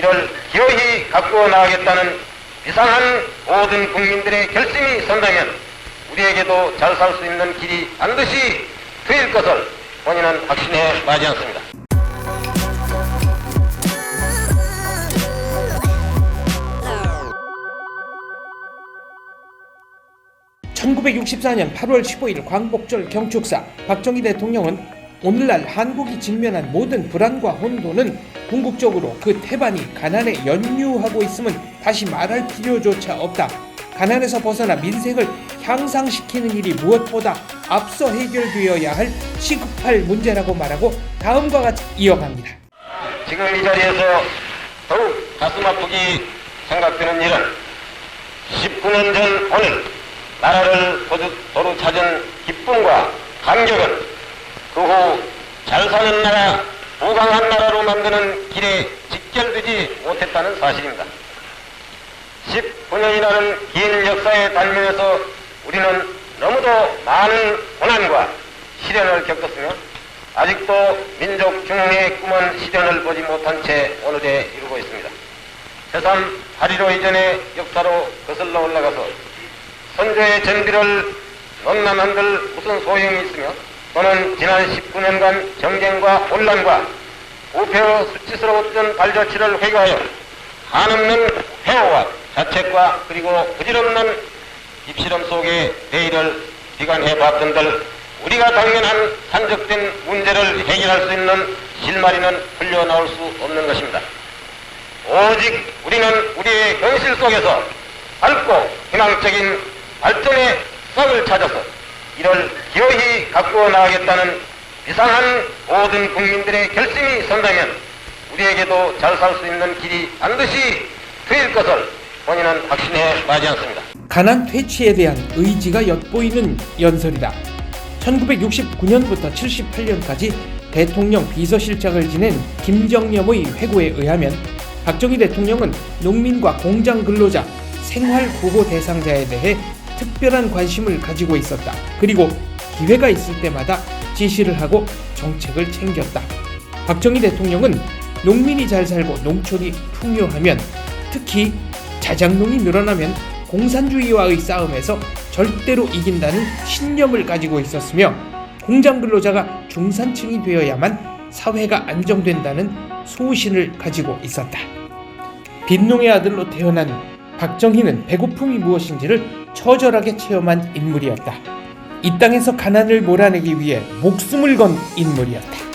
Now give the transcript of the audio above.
이를 기어이 가꾸어 나가겠다는 비상한 모든 국민들의 결심이 선다면 우리에게도 잘 살 수 있는 길이 반드시 트일 것을 본인은 확신해 마지 않습니다. 1964년 8월 15일 광복절 경축사 박정희 대통령은 오늘날 한국이 직면한 모든 불안과 혼돈은 궁극적으로 그 태반이 가난에 연유하고 있음은 다시 말할 필요조차 없다. 가난에서 벗어나 민생을 향상시키는 일이 무엇보다 앞서 해결되어야 할 시급할 문제라고 말하고 다음과 같이 이어갑니다. 지금 이 자리에서 더욱 가슴 아프기 생각되는 일은 19년 전 오늘 나라를 도로 찾은 기쁨과 감격은 그 후 잘 사는 나라, 부강한 나라로 만드는 길에 직결되지 못했다는 사실입니다. 19년이라는 긴 역사의 단면에서 우리는 너무도 많은 고난과 시련을 겪었으며 아직도 민족 중흥의 꿈은 실현을 보지 못한 채 오늘에 이루고 있습니다. 해삼 8.15 이전의 역사로 거슬러 올라가서 선조의 전비를 논란한들 무슨 소용이 있으며 또는 지난 19년간 정쟁과 혼란과 우표 수치스러웠던 발자취를 회고하여 한없는 회오와 자책과 그리고 부질없는 입시름 속에 내일을 비관해 봤던들 우리가 당면한 산적된 문제를 해결할 수 있는 실마리는 흘려나올 수 없는 것입니다. 오직 우리는 우리의 현실 속에서 밝고 희망적인 발전의 싹을 찾아서 이를 기어이 가꾸어 나가겠다는 비상한 모든 국민들의 결심이 선다면 우리에게도 잘 살 수 있는 길이 반드시 트일 것을 본인은 확신해 마지 않습니다. 가난 퇴치에 대한 의지가 엿보이는 연설이다. 1969년부터 78년까지 대통령 비서실장을 지낸 김정념의 회고에 의하면 박정희 대통령은 농민과 공장 근로자, 생활 구호 대상자에 대해 특별한 관심을 가지고 있었다. 그리고 기회가 있을 때마다 지시를 하고 정책을 챙겼다. 박정희 대통령은 농민이 잘 살고 농촌이 풍요하면 특히 자장농이 늘어나면 공산주의와의 싸움에서 절대로 이긴다는 신념을 가지고 있었으며 공장 근로자가 중산층이 되어야만 사회가 안정된다는 소신을 가지고 있었다. 빈농의 아들로 태어난 박정희는 배고픔이 무엇인지를 처절하게 체험한 인물이었다. 이 땅에서 가난을 몰아내기 위해 목숨을 건 인물이었다.